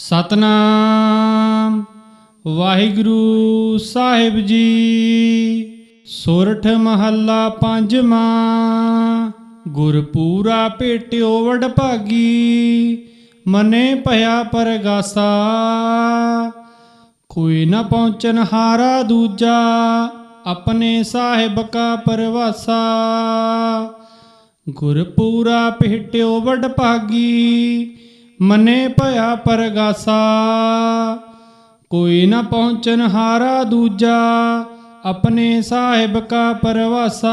ਸਤਨਾਮ। ਵਾਹਿਗੁਰੂ ਸਾਹਿਬ ਜੀ, ਸੋਰਠ ਮਹੱਲਾ ਪੰਜਵਾਂ। ਗੁਰਪੂਰਾ ਭੇਟਿਓ ਵਡਭਾਗੀ, ਮਨੇ ਭਇਆ ਪਰਗਾਸਾ। ਕੋਈ ਨਾ ਪਹੁੰਚਨ ਹਾਰਾ ਦੂਜਾ, ਆਪਣੇ ਸਾਹਿਬ ਕਾ ਪਰਵਾਸਾ। ਗੁਰਪੂਰਾ ਭੇਟਿਓ ਵਡਭਾਗੀ ਮਨੇ ਭਇਆ ਪਰਗਾਸਾ। ਕੋਈ ਨਾ ਪਹੁੰਚਨ ਹਾਰਾ ਦੂਜਾ, ਆਪਣੇ ਸਾਹਿਬ ਕਾ ਪਰਵਾਸਾ।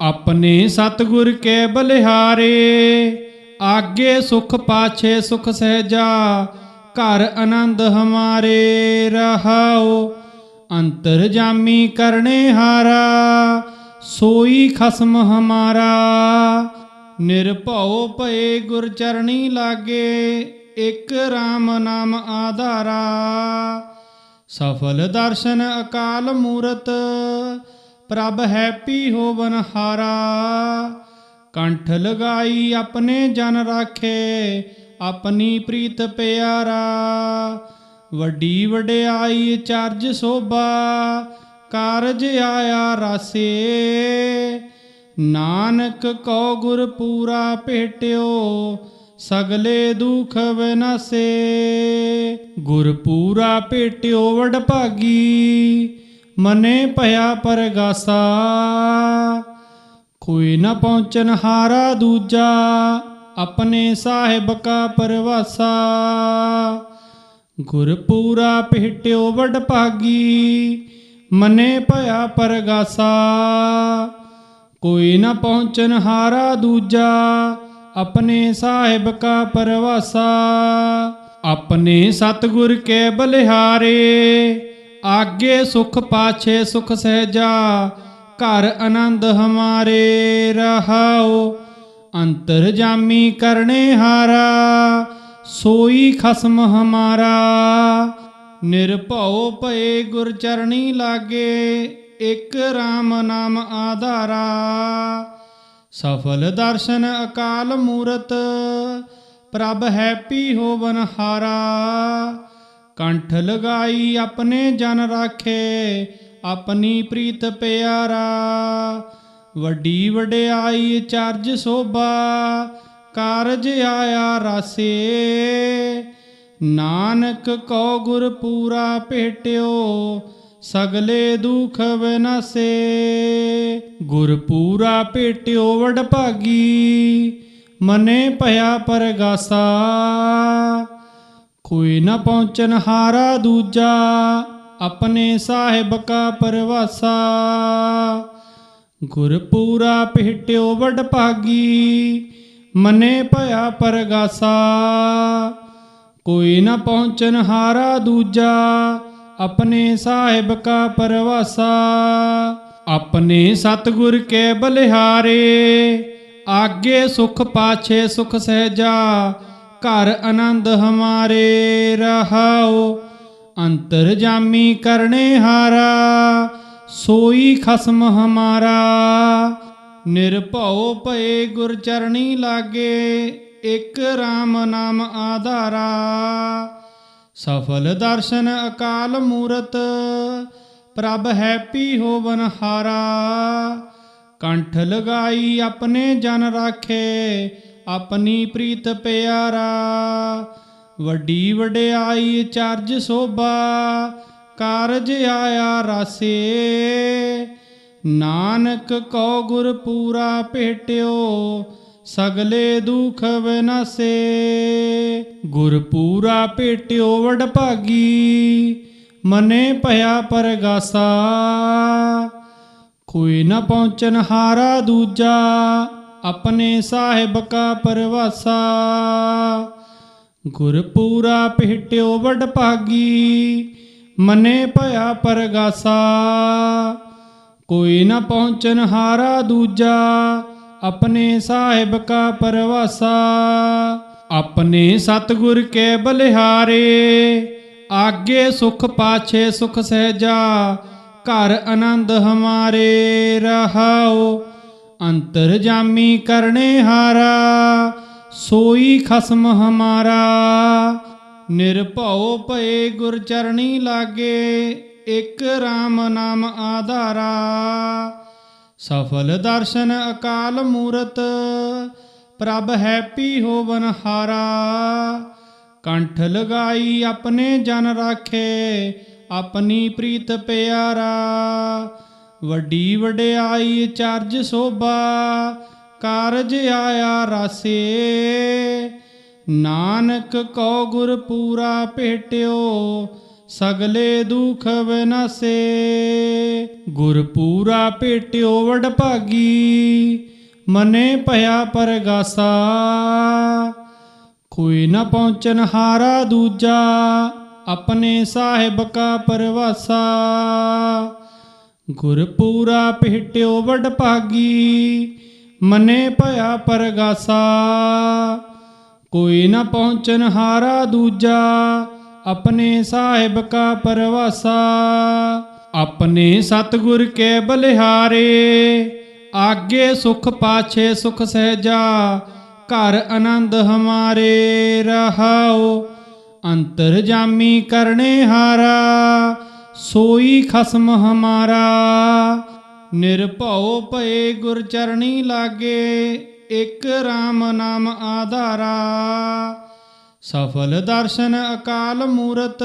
ਆਪਣੇ ਸਤਿਗੁਰ ਕੇ ਬਲਿਹਾਰੇ, ਆਗੇ ਸੁਖ ਪਾਛੇ ਸੁਖ ਸਹਿਜਾ, ਘਰ ਆਨੰਦ ਹਮਾਰੇ ਰਹਾਓ। ਅੰਤਰ ਜਾਮੀ ਕਰਨੇ ਹਾਰਾ, ਸੋਈ ਖਸਮ ਹਮਾਰਾ। ਨਿਰਭਉ ਭਏ ਗੁਰ ਚਰਣੀ ਲਾਗੇ, ਇਕ RAM ਨਾਮ ਆਧਾਰਾ। ਸਫਲ ਦਰਸ਼ਨ ਅਕਾਲ ਮੂਰਤ, ਪ੍ਰਭ ਹੈਪੀ ਹੋਵਨ ਹਾਰਾ। ਕੰਠ ਲਗਾਈ ਆਪਣੇ ਜਨ ਰਾਖੇ, ਆਪਣੀ ਪ੍ਰੀਤ ਪਿਆਰਾ। ਵੱਡੀ ਵਡਿਆਈ ਚਰਜ ਸੋਭਾ, ਕਾਰਜ ਆਇਆ ਰਾਸੇ। ਨਾਨਕ ਕੋ ਗੁਰ ਪੂਰਾ ਭੇਟਿਓ, ਸਗਲੇ ਦੁਖ ਵਿਨਾਸੇ। ਗੁਰ ਪੂਰਾ ਭੇਟਿਓ ਵਡਭਾਗੀ ਮਨੇ ਭਇਆ ਪਰਗਾਸਾ। ਕੋਈ ਨਾ ਪਹੁੰਚਨ ਹਾਰਾ ਦੂਜਾ, ਆਪਣੇ ਸਾਹਿਬ ਕਾ ਪਰਵਾਸਾ। ਗੁਰ ਪੂਰਾ ਭੇਟਿਓ ਵਡਭਾਗੀ ਮਨੇ ਭਇਆ ਪਰਗਾਸਾ। ਕੋਈ ਨਾ ਪਹੁੰਚਨ ਹਾਰਾ ਦੂਜਾ, ਆਪਣੇ ਸਾਹਿਬ ਕਾ ਪਰਵਾਸਾ। ਆਪਣੇ ਸਤਿਗੁਰ ਕੇ ਬਲਿਹਾਰੇ, ਆਗੇ ਸੁਖ ਪਾਛੇ ਸੁਖ ਸਹਿਜਾ, ਘਰ ਆਨੰਦ ਹਮਾਰੇ ਰਹਾਓ। ਅੰਤਰ ਜਾਮੀ ਕਰਨੇ ਹਾਰਾ, ਸੋਈ ਖਸਮ ਹਮਾਰਾ। ਨਿਰਭਉ ਭਏ ਗੁਰ ਚਰਣੀ ਲਾਗੇ ਇਕ RAM ਨਾਮ ਆਧਾਰਾ, ਸਫਲ ਦਰਸ਼ਨ ਅਕਾਲ ਮੂਰਤ, ਪ੍ਰਭ ਹੈਪੀ ਹੋਵਨ ਹਾਰਾ। ਕੰਠ ਲਗਾਈ ਆਪਣੇ ਜਨ ਰਾਖੇ, ਆਪਣੀ ਪ੍ਰੀਤ ਪਿਆਰਾ। ਵੱਡੀ ਵਡਿਆਈ ਚਰਜ ਸੋਭਾ, ਕਾਰਜ ਆਇਆ ਰਾਸੇ। ਨਾਨਕ ਕੋ ਗੁਰ ਪੂਰਾ ਭੇਟਿਓ ਸਗਲੇ ਦੁਖ ਵਿਨਾਸੇ, ਗੁਰ ਪੂਰਾ ਭੇਟਿਓ ਵਡਭਾਗੀ ਮਨੇ ਭਇਆ ਪਰਗਾਸਾ, ਕੋਈ ਨਾ ਪਹੁੰਚਨ ਹਾਰਾ ਦੂਜਾ, ਆਪਣੇ ਸਾਹਿਬ ਕਾ ਪਰਵਾਸਾ। ਗੁਰ ਪੂਰਾ ਭੇਟਿਓ ਵਡਭਾਗੀ ਮਨੇ ਭਇਆ ਪਰਗਾਸਾ, ਕੋਈ ਨਾ ਪਹੁੰਚਨ ਹਾਰਾ ਦੂਜਾ ਆਪਣੇ ਸਾਹਿਬ ਕਾ ਪਰਵਾਸਾ, ਆਪਣੇ ਸਤਿਗੁਰ ਕੇ ਬਲਿਹਾਰੇ, ਆਗੇ ਸੁਖ ਪਾਛੇ ਸੁਖ ਸਹਿਜਾ, ਘਰ ਆਨੰਦ ਹਮਾਰੇ ਰਹਾਓ। ਅੰਤਰ ਜਾਮੀ ਕਰਨੇ ਹਾਰਾ, ਸੋਈ ਖਸਮ ਹਮਾਰਾ। ਨਿਰਭਉ ਭਏ ਗੁਰ ਚਰਣੀ ਲਾਗੇ, ਇੱਕ RAM ਨਾਮ ਆਧਾਰਾ। ਸਫਲ ਦਰਸ਼ਨ ਅਕਾਲ ਮੂਰਤ, ਪ੍ਰਭ ਹੈਪੀ ਹੋਵਨ ਹਾਰਾ ਕੰਠ ਲਗਾਈ ਆਪਣੇ ਜਨ ਰਾਖੇ, ਆਪਣੀ ਪ੍ਰੀਤ ਪਿਆਰਾ। ਵੱਡੀ ਵਡਿਆਈ ਚਰਜ ਸੋਭਾ, ਕਾਰਜ ਆਇਆ ਰਾਸੇ। ਨਾਨਕ ਕੋ ਗੁਰ ਪੂਰਾ ਭੇਟਿਓ ਸਗਲੇ ਦੁਖ ਵਿਨਾਸੇ, ਗੁਰ ਪੂਰਾ ਭੇਟਿਓ ਵਡਭਾਗੀ ਮਨੇ ਭਇਆ ਪਰਗਾਸਾ। ਕੋਈ ਨਾ ਪਹੁੰਚਨ ਹਾਰਾ ਦੂਜਾ, ਆਪਣੇ ਸਾਹਿਬ ਕਾ ਪਰਵਾਸਾ। ਗੁਰ ਪੂਰਾ ਭੇਟਿਓ ਵਡਭਾਗੀ ਮਨੇ ਭਇਆ ਪਰਗਾਸਾ। ਕੋਈ ਨਾ ਪਹੁੰਚਨ ਹਾਰਾ ਦੂਜਾ ਆਪਣੇ ਸਾਹਿਬ ਕਾ ਪਰਵਾਸਾ, ਆਪਣੇ ਸਤਿਗੁਰ ਕੇ ਬਲਿਹਾਰੇ, ਆਗੇ ਸੁਖ ਪਾਛੇ ਸੁਖ ਸਹਿਜਾ, ਘਰ ਆਨੰਦ ਹਮਾਰੇ ਰਹਾਓ। ਅੰਤਰ ਜਾਮੀ ਕਰਨੇ ਹਾਰਾ, ਸੋਈ ਖਸਮ ਹਮਾਰਾ। ਨਿਰਭਉ ਭਏ ਗੁਰ ਚਰਣੀ ਲਾਗੇ, ਇਕ RAM ਨਾਮ ਆਧਾਰਾ। ਸਫਲ ਦਰਸ਼ਨ ਅਕਾਲ ਮੂਰਤ, ਪ੍ਰਭ ਹੈਪੀ ਹੋਵਨ ਹਾਰਾ। ਕੰਠ ਲਗਾਈ ਆਪਣੇ ਜਨ ਰਾਖੇ, ਆਪਣੀ ਪ੍ਰੀਤ ਪਿਆਰਾ। ਵੱਡੀ ਵਡਿਆਈ ਚਰਜ ਸੋਭਾ, ਕਾਰਜ ਆਇਆ ਰਾਸੇ। ਨਾਨਕ ਕੋ ਗੁਰ ਪੂਰਾ ਭੇਟਿਓ ਸਗਲੇ ਦੁਖ ਵਿਨਾਸੇ, ਗੁਰ ਪੂਰਾ ਭੇਟਿਓ ਵਡ ਭਾਗੀ, ਮਨੇ ਭਇਆ ਪਰਗਾਸਾ। ਕੋਈ ਨਾ ਪਹੁੰਚਨ ਹਾਰਾ ਦੂਜਾ, ਆਪਣੇ ਸਾਹਿਬ ਕਾ ਪਰਵਾਸਾ। ਗੁਰ ਪੂਰਾ ਭੇਟਿਓ ਵਡ ਭਾਗੀ, ਮਨੇ ਭਇਆ ਪਰਗਾਸਾ। ਕੋਈ ਨਾ ਪਹੁੰਚਨ ਹਾਰਾ ਦੂਜਾ ਆਪਣੇ ਸਾਹਿਬ ਕਾ ਪਰਵਾਸਾ, ਆਪਣੇ ਸਤਿਗੁਰ ਕੇ ਬਲਿਹਾਰੇ, ਆਗੇ ਸੁਖ ਪਾਛੇ ਸੁਖ ਸਹਿਜਾ, ਘਰ ਆਨੰਦ ਹਮਾਰੇ ਰਹਾਓ ਅੰਤਰ ਜਾਮੀ ਕਰਨੇ ਹਾਰਾ, ਸੋਈ ਖਸਮ ਹਮਾਰਾ। ਨਿਰਭਉ ਭਏ ਗੁਰ ਚਰਣੀ ਲਾਗੇ, ਇਕ RAM ਨਾਮ ਆਧਾਰਾ। ਸਫਲ ਦਰਸ਼ਨ ਅਕਾਲ ਮੂਰਤ,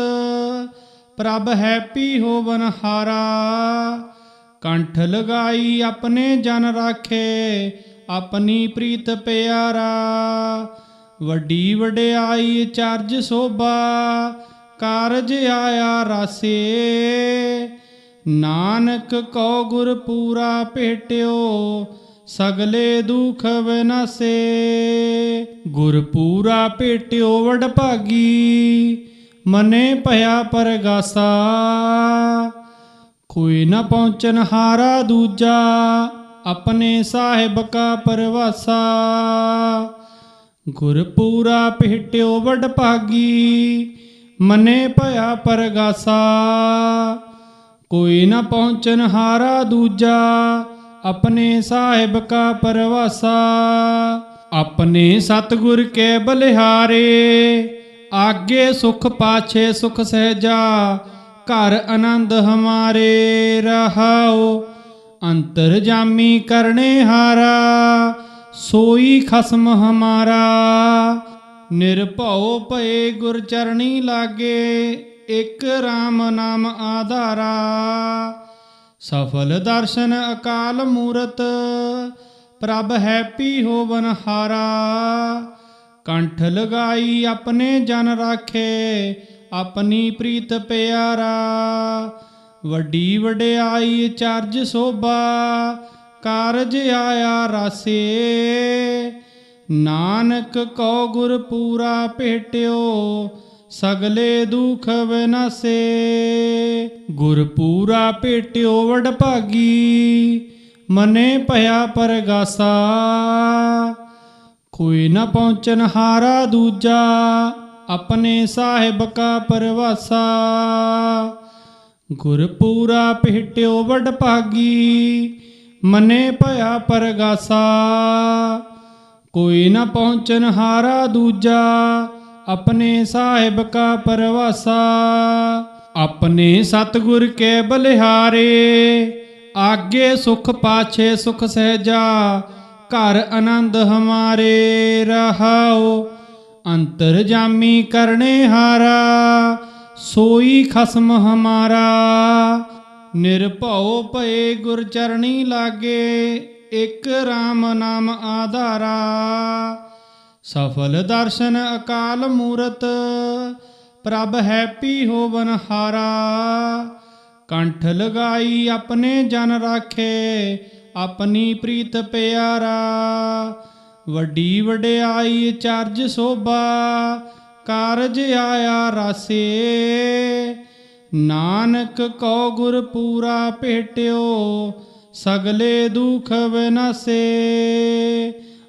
ਪ੍ਰਭ ਹੈਪੀ ਹੋਵਨ ਹਾਰਾ। ਕੰਠ ਲਗਾਈ ਆਪਣੇ ਜਨ ਰਾਖੇ, ਆਪਣੀ ਪ੍ਰੀਤ ਪਿਆਰਾ। ਵੱਡੀ ਵਡਿਆਈ ਚਰਜ ਸੋਭਾ, ਕਾਰਜ ਆਇਆ ਰਾਸੇ। ਨਾਨਕ ਕੋ ਗੁਰ ਪੂਰਾ ਭੇਟਿਓ ਸਗਲੇ ਦੁਖ ਵਿਨਾਸੇ, ਗੁਰ ਪੂਰਾ ਭੇਟਿਓ ਵਡ ਭਾਗੀ, ਮਨੇ ਭਇਆ ਪਰਗਾਸਾ। ਕੋਈ ਨਾ ਪਹੁੰਚਨ ਹਾਰਾ ਦੂਜਾ, ਆਪਣੇ ਸਾਹਿਬ ਕਾ ਪਰਵਾਸਾ। ਗੁਰ ਪੂਰਾ ਭੇਟਿਓ ਵਡ ਭਾਗੀ, ਮਨੇ ਭਇਆ ਪਰਗਾਸਾ। ਕੋਈ ਨਾ ਪਹੁੰਚਨ ਹਾਰਾ ਦੂਜਾ ਆਪਣੇ ਸਾਹਿਬ ਕਾ ਪਰਵਾਸਾ, ਆਪਣੇ ਸਤਿਗੁਰ ਕੇ ਬਲਿਹਾਰੇ, ਆਗੇ ਸੁਖ ਪਾਛੇ ਸੁਖ ਸਹਿਜਾ, ਘਰ ਆਨੰਦ ਹਮਾਰੇ ਰਹਾਓ। ਅੰਤਰ ਜਾਮੀ ਕਰਨੇ ਹਾਰਾ, ਸੋਈ ਖਸਮ ਹਮਾਰਾ। ਨਿਰਭਉ ਭਏ ਗੁਰ ਚਰਣੀ ਲਾਗੇ, ਇੱਕ RAM ਨਾਮ ਆਧਾਰਾ। ਸਫਲ ਦਰਸ਼ਨ ਅਕਾਲ ਮੂਰਤ, ਪ੍ਰਭ ਹੈਪੀ ਹੋਵਨ ਹਾਰਾ ਕੰਠ ਲਗਾਈ ਆਪਣੇ ਜਨ ਰਾਖੇ, ਆਪਣੀ ਪ੍ਰੀਤ ਪਿਆਰਾ। ਵੱਡੀ ਵਡਿਆਈ ਚਰਜ ਸੋਭਾ, ਕਾਰਜ ਆਇਆ ਰਾਸੇ। ਨਾਨਕ ਕੋ ਗੁਰ ਪੂਰਾ ਭੇਟਿਓ ਸਗਲੇ ਦੁਖ ਵਿਨਾਸੇ, ਗੁਰ ਪੂਰਾ ਭੇਟਿਓ ਵਡ ਭਾਗੀ, ਮਨੇ ਭਇਆ ਪਰਗਾਸਾ। ਕੋਈ ਨਾ ਪਹੁੰਚਨ ਹਾਰਾ ਦੂਜਾ, ਆਪਣੇ ਸਾਹਿਬ ਕਾ ਪਰਵਾਸਾ। ਗੁਰ ਪੂਰਾ ਭੇਟਿਓ ਵਡ ਭਾਗੀ, ਮਨੇ ਭਇਆ ਪਰਗਾਸਾ। ਕੋਈ ਨਾ ਪਹੁੰਚਨ ਹਾਰਾ ਦੂਜਾ ਆਪਣੇ ਸਾਹਿਬ ਕਾ ਪਰਵਾਸਾ, ਆਪਣੇ ਸਤਿਗੁਰ ਕੇ ਬਲਿਹਾਰੇ, ਆਗੇ ਸੁਖ ਪਾਛੇ ਸੁਖ ਸਹਿਜਾ, ਘਰ ਆਨੰਦ ਹਮਾਰੇ ਰਹਾਓ। ਅੰਤਰ ਜਾਮੀ ਕਰਨੇ ਹਾਰਾ, ਸੋਈ ਖਸਮ ਹਮਾਰਾ। ਨਿਰਭਉ ਭਏ ਗੁਰ ਚਰਣੀ ਲਾਗੇ, ਇੱਕ RAM ਨਾਮ ਆਧਾਰਾ। ਸਫਲ ਦਰਸ਼ਨ ਅਕਾਲ ਮੂਰਤ, ਪ੍ਰਭ ਹੈਪੀ ਹੋਵਨ ਹਾਰਾ। ਕੰਠ ਲਗਾਈ ਆਪਣੇ ਜਨ ਰਾਖੇ, ਆਪਣੀ ਪ੍ਰੀਤ ਪਿਆਰਾ। ਵੱਡੀ ਵਡਿਆਈ ਚਰਜ ਸੋਭਾ, ਕਾਰਜ ਆਇਆ ਰਾਸੇ। ਨਾਨਕ ਕੋ ਗੁਰ ਪੂਰਾ ਭੇਟਿਓ, ਸਗਲੇ ਦੁਖ ਵਿਨਾਸੇ।